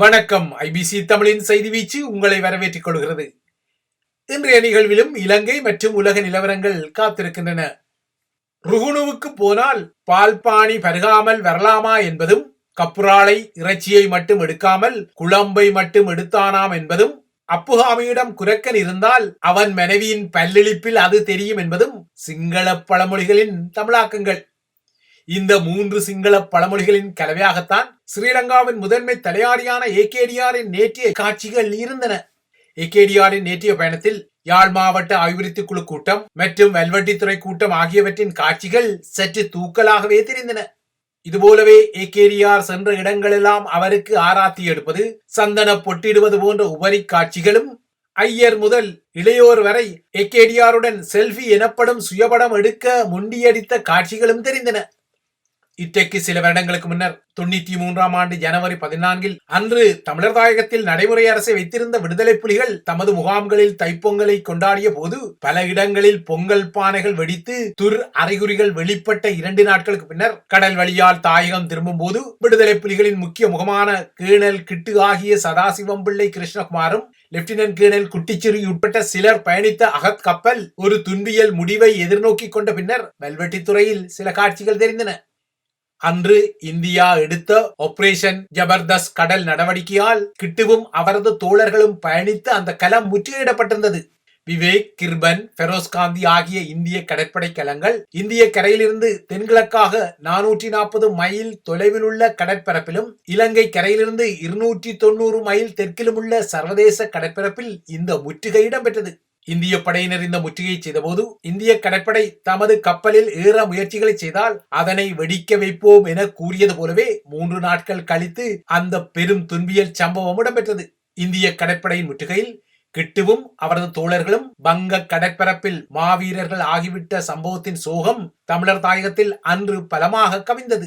வணக்கம். ஐபிசி தமிழின் செய்தி வீச்சு உங்களை வரவேற்றுக் கொள்கிறது. இன்றைய நிகழ்விலும் இலங்கை மற்றும் உலக நிலவரங்கள் காத்திருக்கின்றன. ருகுணுவுக்கு போனால் பால்பாணி பருகாமல் வரலாமா என்பதும் கப்புராளை இறைச்சியை மட்டும் எடுக்காமல் குழம்பை மட்டும் எடுத்தானாம் என்பதும் அப்புகாமியிடம் குரக்கன் இருந்தால் அவன் மனைவியின் பல்லிழிப்பில் அது தெரியும் என்பதும் சிங்கள பழமொழிகளின் தமிழாக்கங்கள். இந்த மூன்று சிங்கள பழமொழிகளின் கலவையாகத்தான் ஸ்ரீலங்காவின் முதன்மை தலையாரியான ஏகேடிஆரின் நேற்றைய காட்சிகள் இருந்தன. ஏகேடிஆரின் நேற்றைய பயணத்தில் யாழ் மாவட்ட அபிவிருத்தி குழு கூட்டம் மற்றும் வெல்வெட்டித்துறை கூட்டம் ஆகியவற்றின் காட்சிகள் சற்று தூக்கலாகவே தெரிந்தன. இதுபோலவே ஏகேடிஆர் சென்ற இடங்களெல்லாம் அவருக்கு ஆராத்தி எடுப்பது சந்தன பொட்டிடுவது போன்ற உபரி காட்சிகளும் ஐயர் முதல் இளையோர் வரை ஏகேடிஆருடன் செல்ஃபி எனப்படும் சுயபடம் எடுக்க முண்டியடித்த காட்சிகளும் தெரிந்தன. இன்றைக்கு சில வருடங்களுக்கு முன்னர் தொண்ணூத்தி மூன்றாம் ஆண்டு ஜனவரி பதினான்கில் அன்று தமிழர் தாயகத்தில் நடைமுறை அரசை வைத்திருந்த விடுதலை புலிகள் தமது முகாம்களில் தைப்பொங்கலை கொண்டாடிய போது பல இடங்களில் பொங்கல் பானைகள் வெடித்து துர் அறிகுறிகள் வெளிப்பட்ட இரண்டு நாட்களுக்கு பின்னர் கடல் வழியால் தாயகம் திரும்பும் போது விடுதலை புலிகளின் முக்கிய முகமான கேணல் கிட்டு ஆகிய சதாசிவம் பிள்ளை கிருஷ்ணகுமாரும் லெப்டினன்ட் கேர்னல் குட்டிச்சிறு உட்பட்ட சிலர் பயணித்த அகத் கப்பல் ஒரு துன்பியல் முடிவை எதிர்நோக்கி கொண்ட பின்னர் வெல்வெட்டித்துறையில் சில காட்சிகள் தெரிந்தன. அன்று இந்தியா எடுத்த ஆபரேஷன் ஜபர்தஸ்த் கடல் நடவடிக்கையால் கிட்டுவும் அவரது தோழர்களும் பயணித்து அந்த கலம் முற்றுகையிடப்பட்டிருந்தது. விவேக் கிர்பன் ஃபெரோஸ் காந்தி ஆகிய இந்திய கடற்படை கலங்கள் இந்திய கரையிலிருந்து தென்கிழக்காக நானூற்றி நாற்பது மைல் தொலைவில் உள்ள கடற்பரப்பிலும் இலங்கை கரையிலிருந்து இருநூற்றி தொண்ணூறு மைல் தெற்கிலும் உள்ள சர்வதேச கடற்பரப்பில் இந்த முற்றுகை இடம்பெற்றது. இந்திய படையினர் இந்த முற்றுகையை செய்தபோது இந்திய கடற்படை தமது கப்பலில் ஏற முயற்சிகளை செய்தால் அதனை வெடிக்க வைப்போம் என கூறியது போலவே மூன்று நாட்கள் கழித்து அந்த பெரும் துன்பியல் சம்பவம் இடம்பெற்றது. இந்திய கடற்படையின் முற்றுகையில் கிட்டுவும் அவரது தோழர்களும் வங்க கடற்பரப்பில் மாவீரர்கள் ஆகிவிட்ட சம்பவத்தின் சோகம் தமிழர் தாயகத்தில் அன்று பலமாக கவிந்தது.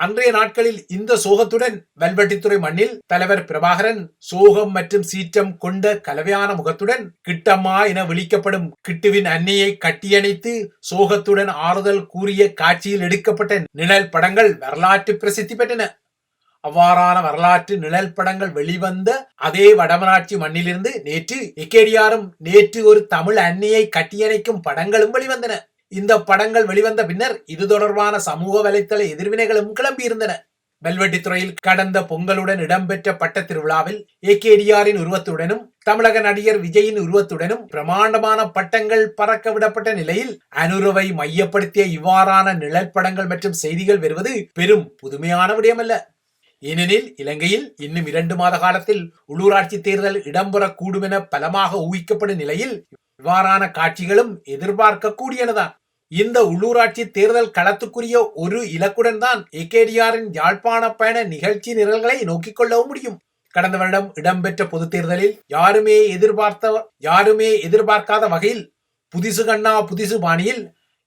அன்றைய நாட்களில் இந்த சோகத்துடன் வல்வெட்டித்துறை மண்ணில் தலைவர் பிரபாகரன் சோகம் மற்றும் சீற்றம் கொண்ட கலவையான முகத்துடன் கிட்டம்மா என விழிக்கப்படும் கிட்டுவின் அன்னையை கட்டியணைத்து சோகத்துடன் ஆறுதல் கூறிய காட்சியில் எடுக்கப்பட்ட நிழல் படங்கள் வரலாற்று பிரசித்தி பெற்றன. அவ்வாறான வரலாற்று நிழல் படங்கள் வெளிவந்த அதே வடமராட்சி மண்ணிலிருந்து நேற்று எக்கேடியாரும் நேற்று ஒரு தமிழ் அன்னையை கட்டியணைக்கும் படங்களும் வெளிவந்தன. இந்த படங்கள் வெளிவந்த பின்னர் இது தொடர்பான சமூக வலைத்தள எதிர்வினைகளும் கிளம்பியிருந்தன. வெல்வெட்டித்துறையில் கடந்த பொங்கலுடன் இடம்பெற்ற பட்ட திருவிழாவில் ஏகேடிஆரின் உருவத்துடனும் தமிழக நடிகர் விஜயின் உருவத்துடனும் பிரமாண்டமான பட்டங்கள் பறக்க விடப்பட்ட நிலையில் அனுரவை மையப்படுத்திய இவ்வாறான நிழல் படங்கள் மற்றும் செய்திகள் வருவது பெரும் புதுமையான விடயமல்ல. ஏனெனில் இலங்கையில் இன்னும் இரண்டு மாத காலத்தில் உள்ளூராட்சி தேர்தல் இடம்பெறக்கூடும் என பலமாக ஊகிக்கப்படும் நிலையில் இவ்வாறான காட்சிகளும் எதிர்பார்க்கக்கூடியனதான். இந்த உள்ளூராட்சி தேர்தல் களத்துக்குரிய ஒரு இலக்குடன் தான் ஏகேடிஆரின் யாழ்ப்பாண பயண நிகழ்ச்சி நிரல்களை நோக்கிக் கொள்ளவும் முடியும். கடந்த வருடம் இடம்பெற்ற பொது தேர்தலில் யாருமே எதிர்பார்த்த யாருமே எதிர்பார்க்காத வகையில் புதிசு கண்ணா புதிசு பாணியில்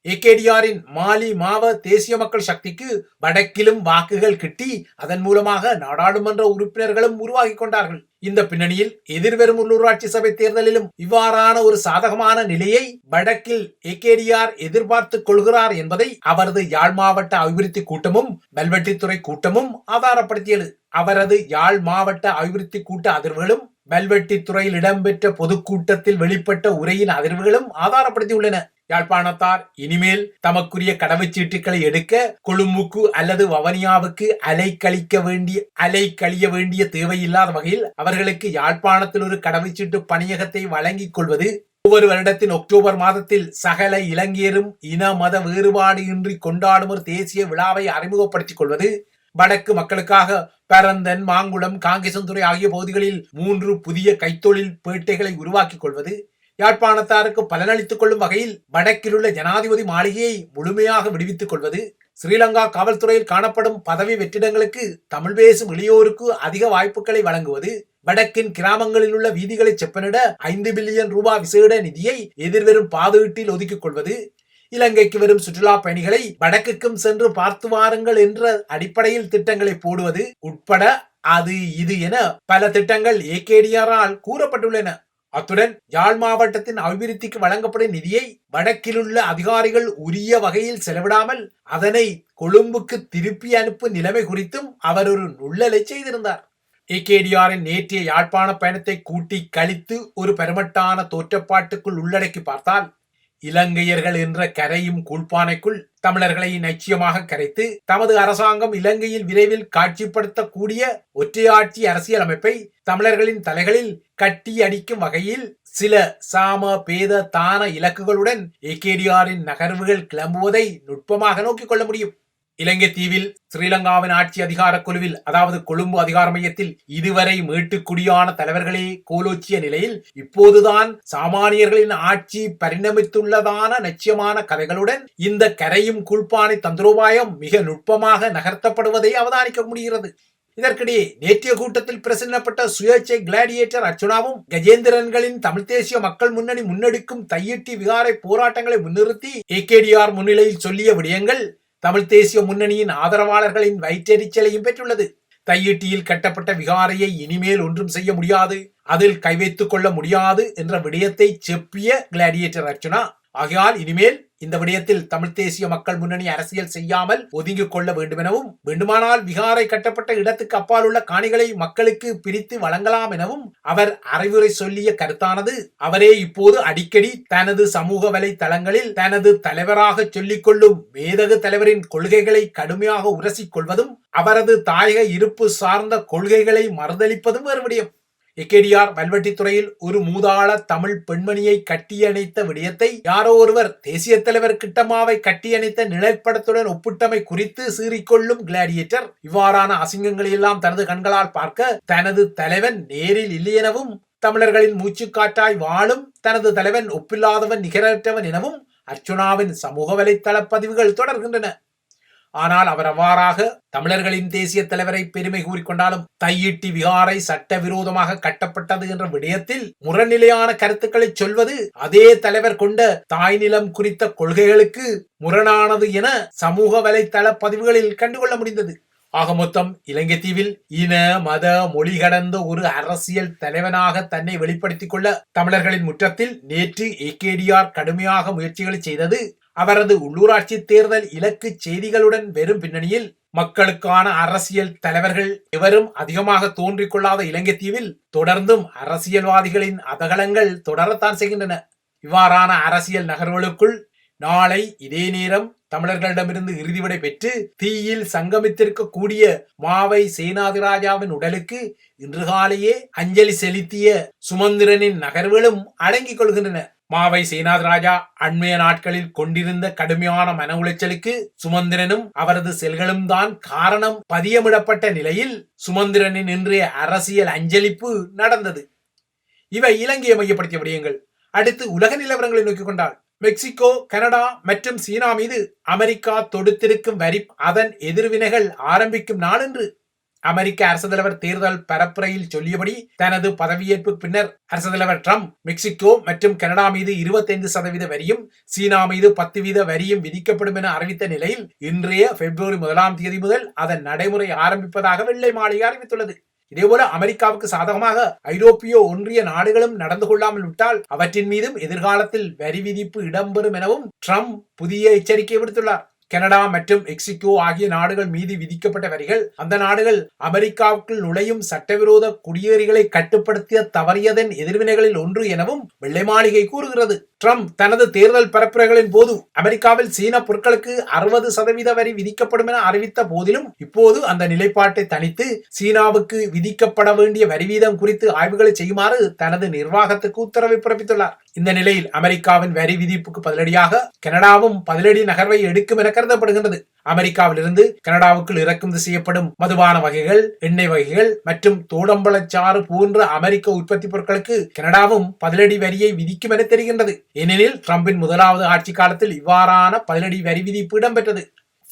ஏகேடிஆரின் மாலி மாவ தேசிய மக்கள் சக்திக்கு வடக்கிலும் வாக்குகள் கிட்டி அதன் மூலமாக நாடாளுமன்ற உறுப்பினர்களும் உருவாகி கொண்டார்கள். இந்த பின்னணியில் எதிர்வரும் உள்ளூராட்சி சபை தேர்தலிலும் இவ்வாறான ஒரு சாதகமான நிலையை வடக்கில் ஏகேடிஆர் எதிர்பார்த்துக் கொள்கிறார் என்பதை அவரது யாழ் மாவட்ட அபிவிருத்தி கூட்டமும் வெல்வெட்டித்துறை கூட்டமும் ஆதாரப்படுத்தியது. அவரது யாழ் மாவட்ட அபிவிருத்தி கூட்ட அதிர்வுகளும் வெல்வெட்டித்துறையில் இடம்பெற்ற பொதுக்கூட்டத்தில் வெளிப்பட்ட உரையின் அதிர்வுகளும் ஆதாரப்படுத்தியுள்ளன. யாழ்ப்பாணத்தார் இனிமேல் தமக்குரிய கடவுச்சீட்டுகளை எடுக்க கொழும்புக்கு அல்லது வவனியாவுக்கு அலை கழிக்க வேண்டிய அலை கழிய வேண்டிய தேவையில்லாத வகையில் அவர்களுக்கு யாழ்ப்பாணத்தில் ஒரு கடவுச்சீட்டு பணியகத்தை வழங்கிக் கொள்வது ஒவ்வொரு வருடத்தின் அக்டோபர் மாதத்தில் சகல இலங்கையரும் இன மத வேறுபாடு இன்றி கொண்டாடும் ஒரு தேசிய விழாவை அறிமுகப்படுத்திக் கொள்வது வடக்கு மக்களுக்காக பரந்தன் மாங்குளம் காங்கேசன்துறை ஆகிய பகுதிகளில் மூன்று புதிய கைத்தொழில் பேட்டைகளை உருவாக்கிக் கொள்வது யாழ்ப்பாணத்தாருக்கு பலனளித்துக் கொள்ளும் வகையில் வடக்கிலுள்ள ஜனாதிபதி மாளிகையை முழுமையாக விடுவித்துக் கொள்வது ஸ்ரீலங்கா காவல்துறையில் காணப்படும் பதவி வெற்றிடங்களுக்கு தமிழ் பேசும் இளையோருக்கு அதிக வாய்ப்புகளை வழங்குவது வடக்கின் கிராமங்களில் உள்ள வீதிகளை செப்பனிட ஐந்து பில்லியன் ரூபாய் விசேட நிதியை எதிர்வரும் பாதுகீட்டில் ஒதுக்கிக் கொள்வது இலங்கைக்கு வரும் சுற்றுலா பயணிகளை வடக்குக்கும் சென்று பார்த்து வாருங்கள் என்ற அடிப்படையில் திட்டங்களை போடுவது உட்பட அது இது என பல திட்டங்கள் ஏகேடிஆரால் கூறப்பட்டுள்ளன. அத்துடன் யாழ் மாவட்டத்தின் அபிவிருத்திக்கு வழங்கப்படும் நிதியை வடக்கிலுள்ள அதிகாரிகள் உரிய வகையில் செலவிடாமல் அதனை கொழும்புக்கு திருப்பி அனுப்பும் நிலைமை குறித்தும் அவர் ஒரு நுள்ளலை செய்திருந்தார். ஏகேடிஆரின் நேற்றைய யாழ்ப்பாண பயணத்தை கூட்டி கழித்து ஒரு பெருமட்டான தோற்றப்பாட்டுக்குள் உள்ளடக்கி பார்த்தால் இலங்கையர்கள் என்ற கரையும் கூழ்பானைக்குள் தமிழர்களை நிச்சயமாக கரைத்து தமது அரசாங்கம் இலங்கையில் விரைவில் காட்சிப்படுத்தக்கூடிய ஒற்றையாட்சி அரசியல் அமைப்பை தமிழர்களின் தலைகளில் கட்டி அடிக்கும் வகையில் சில சாம பேத தான இலக்குகளுடன் ஏகேடிஆரின் நகர்வுகள் கிளம்புவதை நுட்பமாக நோக்கிக் கொள்ள முடியும். இலங்கை தீவில் ஸ்ரீலங்காவின் ஆட்சி அதிகார குழுவில் அதாவது கொழும்பு அதிகார மையத்தில் இதுவரை மீட்டுக்குடியான தலைவர்களே கோலோச்சிய நிலையில் இப்போதுதான் சாமானியர்களின் ஆட்சி பரிணமித்துள்ளதான நிச்சயமான கதைகளுடன் இந்த கரையும் குள்பானை தந்திரோபாயம் மிக நுட்பமாக நகர்த்தப்படுவதை அவதானிக்க முடிகிறது. இதற்கிடையே நேற்றைய கூட்டத்தில் பிரசன்னப்பட்ட சுயேட்சை கிளாடியேட்டர் அர்ச்சுனாவும் கஜேந்திரன்களின் தமிழ் தேசிய மக்கள் முன்னணி முன்னெடுக்கும் தையிட்டி விகாரை போராட்டங்களை முன்னிறுத்தி ஏகேடிஆர் முன்னிலையில் சொல்லிய விடயங்கள் தமிழ் தேசிய முன்னணியின் ஆதரவாளர்களின் வயிற்றெரிச்சலையும் பெற்றுள்ளது. தையிட்டியில் கட்டப்பட்ட விகாரையை இனிமேல் ஒன்றும் செய்ய முடியாது. அதில் கைவைத்துக் கொள்ள முடியாது என்ற விடயத்தை செப்பிய கிளாடியேட்டர் அர்ச்சுனா ஆகையால் இனிமேல் இந்த விடயத்தில் தமிழ் தேசிய மக்கள் முன்னணி அரசியல் செய்யாமல் ஒதுங்கிக் கொள்ள வேண்டுமெனவும் வேண்டுமானால் விகாரை கட்டப்பட்ட இடத்துக்கு அப்பால் உள்ள காணிகளை மக்களுக்கு பிரித்து வழங்கலாம் எனவும் அவர் அறிவுரை சொல்லிய கருத்தானது. அவரே இப்போது அடிக்கடி தனது சமூக வலைதளங்களில் தனது தலைவராக சொல்லிக் கொள்ளும் மேதகு தலைவரின் கொள்கைகளை கடுமையாக உரசிக் கொள்வதும் அவரது தாயக இருப்பு சார்ந்த கொள்கைகளை மறுதளிப்பதும் வேறு விடயம் எக்கேடிஆர் வல்வெட்டித்துறையில் ஒரு மூதாள தமிழ் பெண்மணியை கட்டியணைத்த விடயத்தை யாரோ ஒருவர் தேசிய தலைவர் கிட்டமாவை கட்டியணைத்த நிழற்படத்துடன் ஒப்பிட்டமை குறித்து சீறிக்கொள்ளும் கிளாடியேட்டர் இவ்வாறான அசிங்கங்களை எல்லாம் தனது கண்களால் பார்க்க தனது தலைவன் நேரில் இல்லையெனவும் தமிழர்களின் மூச்சுக்காற்றாய் வாழும் தனது தலைவன் ஒப்பில்லாதவன் நிகரற்றவன் எனவும் அர்ச்சுனாவின் சமூக வலைத்தள பதிவுகள் தொடர்கின்றன. ஆனால் அவர் அவ்வாறாக தமிழர்களின் தேசிய தலைவரை பெருமை கூறிக்கொண்டாலும் தையிட்டி விகாரை சட்டவிரோதமாக கட்டப்பட்டது என்ற விடயத்தில் முரநிலையான கருத்துக்களை சொல்வது அதே தலைவர் கொண்ட தாய் நிலம் குறித்த கொள்கைகளுக்கு முரணானது என சமூக வலைத்தள பதிவுகளில் கண்டுகொள்ள முடிந்தது. ஆக மொத்தம் இலங்கை தீவில் இன மத மொழி கடந்த ஒரு அரசியல் தலைவனாக தன்னை வெளிப்படுத்திக் கொள்ள தமிழர்களின் முற்றத்தில் நேற்று ஏகேடிஆர் கடுமையாக முயற்சிகளை செய்தது அவரது உள்ளூராட்சி தேர்தல் இலக்கு செய்திகளுடன் வெறும் பின்னணியில் மக்களுக்கான அரசியல் தலைவர்கள் எவரும் அதிகமாக தோன்றிக் கொள்ளாத இலங்கை தீவில் தொடர்ந்தும் அரசியல்வாதிகளின் அதகலங்கள் தொடரத்தான் செய்கின்றன. இவ்வாறான அரசியல் நகர்வுகளுக்குள் நாளை இதே நேரம் தமிழர்களிடமிருந்து இறுதிவிடை பெற்று தீயில் சங்கமித்திருக்க கூடிய மாவை சேனாதிராஜாவின் உடலுக்கு இன்று காலையே அஞ்சலி செலுத்திய சுமந்திரனின் நகர்வுகளும் அடங்கிக் கொள்கின்றன. மாவை சீனாத் ராஜா அண்மைய நாட்களில் கொண்டிருந்த கடுமையான மன உளைச்சலுக்கு சுமந்திரனும் அவரது செல்களும் தான் காரணம். பதியமிடப்பட்ட நிலையில் சுமந்திரனின் இன்றைய அரசியல் அஞ்சலிப்பு நடந்தது. இவை இலங்கையை மையப்படுத்திய விடயங்கள். அடுத்து உலக நிலவரங்களை நோக்கிக் கொண்டால் மெக்சிகோ கனடா மற்றும் சீனா மீது அமெரிக்கா தொடுத்திருக்கும் வரி அதன் எதிர்வினைகள் ஆரம்பிக்கும் நாளன்று அமெரிக்க அரசு தலைவர் தேர்தல் பரப்புரையில் சொல்லியபடி தனது பதவியேற்பு பின்னர் அரசு தலைவர் ட்ரம்ப் மெக்சிகோ மற்றும் கனடா மீது இருபத்தைந்து சதவீத வரியும் சீனா மீது பத்து வீத வரியும் விதிக்கப்படும் என அறிவித்த நிலையில் இன்றைய பிப்ரவரி முதலாம் தேதி முதல் அதன் நடைமுறை ஆரம்பிப்பதாக வெள்ளை மாளிகை அறிவித்துள்ளது. இதேபோல அமெரிக்காவுக்கு சாதகமாக ஐரோப்பிய ஒன்றிய நாடுகளும் நடந்து கொள்ளாமல் விட்டால் அவற்றின் மீதும் எதிர்காலத்தில் வரி விதிப்பு இடம்பெறும் எனவும் ட்ரம்ப் புதிய எச்சரிக்கை விடுத்துள்ளார். கனடா மற்றும் மெக்சிகோ ஆகிய நாடுகள் மீது விதிக்கப்பட்ட வரிகள் அந்த நாடுகள் அமெரிக்காவுக்குள் நுழையும் சட்டவிரோத குடியேறிகளை கட்டுப்படுத்த தவறியதன் எதிர்வினைகளில் ஒன்று எனவும் வெள்ளை மாளிகை கூறுகிறது. ட்ரம்ப் தனது தேர்தல் பரப்புரைகளின் போது அமெரிக்காவில் சீன பொருட்களுக்கு அறுபது சதவீத வரி விதிக்கப்படும் என அறிவித்த போதிலும் இப்போது அந்த நிலைப்பாட்டை தனித்து சீனாவுக்கு விதிக்கப்பட வேண்டிய வரி வீதம் குறித்து ஆய்வுகளை செய்யுமாறு தனது நிர்வாகத்துக்கு உத்தரவை பிறப்பித்துள்ளார். இந்த நிலையில் அமெரிக்காவின் வரி விதிப்புக்கு பதிலடியாக கனடாவும் பதிலடி நகர்வை எடுக்கும் என கருதப்படுகின்றது. அமெரிக்காவிலிருந்து கனடாவுக்குள் இறக்குமதி செய்யப்படும் மதுபான வகைகள் எண்ணெய் வகைகள் மற்றும் தோடம்பழச்சாறு போன்ற அமெரிக்க உற்பத்தி பொருட்களுக்கு கனடாவும் பதிலடி வரியை விதிக்கும் என தெரிகின்றது. ஏனெனில் டிரம்பின் முதலாவது ஆட்சி காலத்தில் இவ்வாறான பதிலடி வரி விதிப்பு இடம்பெற்றது.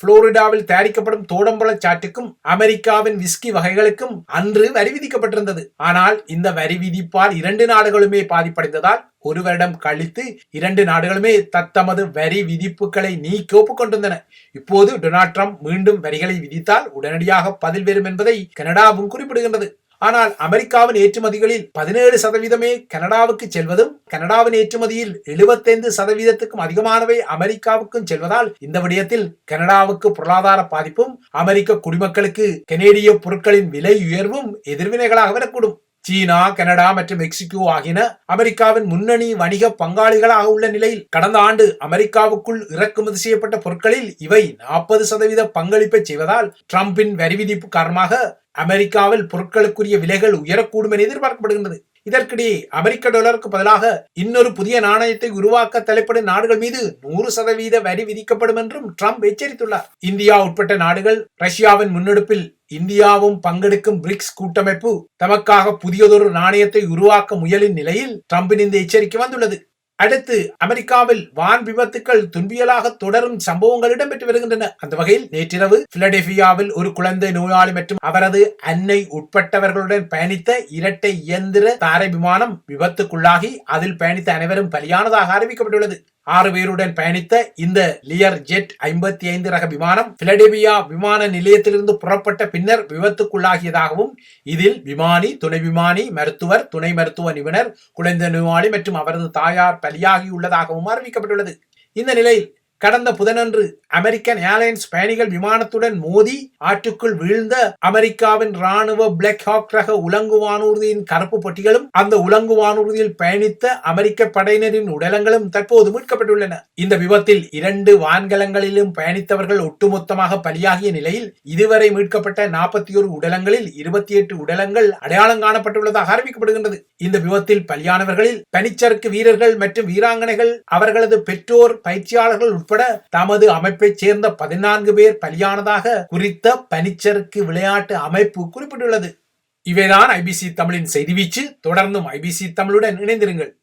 புளோரிடாவில் தயாரிக்கப்படும் தோடம்பழ சாட்டுக்கும் அமெரிக்காவின் விஸ்கி வகைகளுக்கும் அன்று வரி விதிக்கப்பட்டிருந்தது. ஆனால் இந்த வரி விதிப்பால் இரண்டு நாடுகளுமே பாதிப்படைந்ததால் ஒரு வருடம் கழித்து இரண்டு நாடுகளுமே தத்தமது வரி விதிப்புகளை நீக்கி ஒப்புக்கொண்டிருந்தன. இப்போது டொனால்ட் ட்ரம்ப் மீண்டும் வரிகளை விதித்தால் உடனடியாக பதில் வரும் என்பதை கனடாவும் குறிப்பிடுகின்றது. ஆனால் அமெரிக்காவின் ஏற்றுமதிகளில் பதினேழு சதவீதமே கனடாவுக்கு செல்வதும் கனடாவின் ஏற்றுமதியில் 75% சதவீதத்துக்கும் அதிகமானவை அமெரிக்காவுக்கும் செல்வதால் இந்த விடயத்தில் கனடாவுக்கு பொருளாதார பாதிப்பும் அமெரிக்க குடிமக்களுக்கு கனேடிய பொருட்களின் விலை உயர்வும் எதிர்வினைகளாக வரக்கூடும் சீனா கனடா மற்றும் மெக்சிகோ ஆகியன அமெரிக்காவின் முன்னணி வணிக பங்காளிகளாக உள்ள நிலையில் கடந்த ஆண்டு அமெரிக்காவுக்குள் இறக்குமதி செய்யப்பட்ட பொருட்களில் இவை நாற்பது சதவீத பங்களிப்பை செய்வதால் டிரம்பின் வரி விதிப்பு காரணமாக அமெரிக்காவில் பொருட்களுக்குரிய விலைகள் உயரக்கூடும் என எதிர்பார்க்கப்படுகின்றது. இதற்கிடையே அமெரிக்க டாலருக்கு பதிலாக இன்னொரு புதிய நாணயத்தை உருவாக்க தலைப்படும் நாடுகள் மீது நூறு சதவீத வரி விதிக்கப்படும் என்றும் ட்ரம்ப் எச்சரித்துள்ளார். இந்தியா உட்பட்ட நாடுகள் ரஷ்யாவின் முன்னெடுப்பில் இந்தியாவும் பங்கெடுக்கும் பிரிக்ஸ் கூட்டமைப்பு தமக்காக புதியதொரு நாணயத்தை உருவாக்க முயலின் நிலையில் டிரம்பின் இந்த எச்சரிக்கை வந்துள்ளது. அடுத்து அமெரிக்காவில் வான் விபத்துக்கள் துன்பியலாக தொடரும் சம்பவங்கள் இடம்பெற்று வருகின்றன. அந்த வகையில் நேற்றிரவு பிலடெல்பியாவில் ஒரு குழந்தை நோயாளி மற்றும் அவரது அன்னை உட்பட்டவர்களுடன் பயணித்த இரட்டை இயந்திர தாரை விமானம் விபத்துக்குள்ளாகி அதில் பயணித்த அனைவரும் பலியானதாக அறிவிக்கப்பட்டுள்ளது. ஆறு பேருடன் பயணித்த இந்த லியர் ஜெட் ஐம்பத்தி ஐந்து ரக விமானம் பிலடெபியா விமான நிலையத்திலிருந்து புறப்பட்ட பின்னர் விபத்துக்குள்ளாகியதாகவும் இதில் விமானி துணை விமானி மருத்துவர் துணை மருத்துவ நிபுணர் குழந்தை நோயாளி மற்றும் அவரது தாயார் பலியாகியுள்ளதாகவும் அறிவிக்கப்பட்டுள்ளது. இந்த நிலையில் கடந்த புதனன்று அமெரிக்கன் ஏர்லைன்ஸ் பயணிகள் விமானத்துடன் மோதி ஆற்றுக்குள் வீழ்ந்த அமெரிக்காவின் ராணுவ பிளாக் ஹாக் ரக உலங்கு வானூர்தியின் கருப்பு பொட்டிகளும் அந்த உலங்கு வானூர்தியில் பயணித்த அமெரிக்க படையினரின் உடலங்களும் தற்போது மீட்கப்பட்டுள்ளன. இந்த விபத்தில் இரண்டு வான்கலங்களிலும் பயணித்தவர்கள் ஒட்டுமொத்தமாக பலியாகிய நிலையில் இதுவரை மீட்கப்பட்ட நாற்பத்தி ஒரு உடலங்களில் இருபத்தி எட்டு உடலங்கள் அடையாளம் காணப்பட்டுள்ளதாக அறிவிக்கப்படுகின்றது. இந்த விபத்தில் பலியானவர்களில் பனிச்சறுக்கு வீரர்கள் மற்றும் வீராங்கனைகள் அவர்களது பெற்றோர் பயிற்சியாளர்கள் உட்பட தமது அமைப்பைச் சேர்ந்த பதினான்கு பேர் பலியானதாக குறித்த பனிச்சறுக்கு விளையாட்டு அமைப்பு குறிப்பிட்டுள்ளது. இவைதான் ஐபிசி தமிழின் செய்தி வீச்சு. தொடர்ந்தும் ஐபிசி தமிழுடன் இணைந்திருங்கள்.